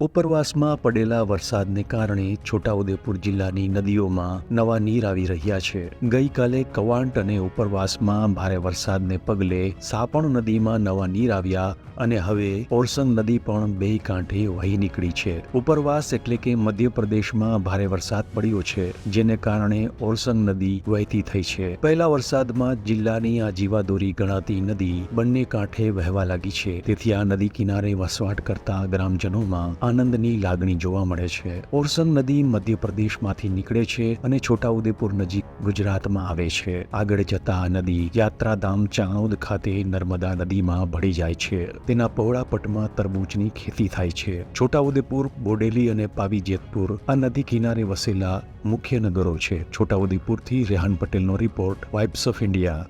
ઉપરવાસમાં પડેલા વરસાદને કારણે છોટાઉદેપુર જિલ્લાની નદીઓમાં નવા નીર આવી રહ્યા છે. ગઈકાલે કવાંટ અને ઉપરવાસમાં ભારે વરસાદને પગલે સાપણ નદીમાં નવા નીર આવ્યા અને હવે ઓરસંગ નદી પણ બે કાંઠે વહી નીકળી છે. ઉપરવાસ એટલે કે મધ્યપ્રદેશમાં ભારે વરસાદ પડ્યો છે, જેને કારણે ઓરસંગ નદી વહેતી થઈ છે. પહેલા વરસાદમાં જિલ્લાની આ જીવાદોરી ગણાતી નદી બંને કાંઠે વહેવા લાગી છે. તેથી આ નદી કિનારે વસવાટ કરતા ગ્રામજનોમાં આનંદની લાગણી જોવા મળે છે. ઓરસંગ નદી મધ્યપ્રદેશમાંથી નીકળે છે અને છોટાઉદેપુર નજીક ગુજરાતમાં આવે છે. આગળ જતા આ નદી યાત્રાધામ ચાણોદ ખાતે નર્મદા નદીમાં ભળી જાય છે. તેના પહોળા પટમાં તરબૂચની ખેતી થાય છે. છોટાઉદેપુર, બોડેલી અને પાવી જેતપુર આ નદી કિનારે વસેલા મુખ્ય નગરો છે. છોટાઉદેપુરથી રેહાન પટેલનો રિપોર્ટ, વાઇબ્સ ઓફ ઇન્ડિયા.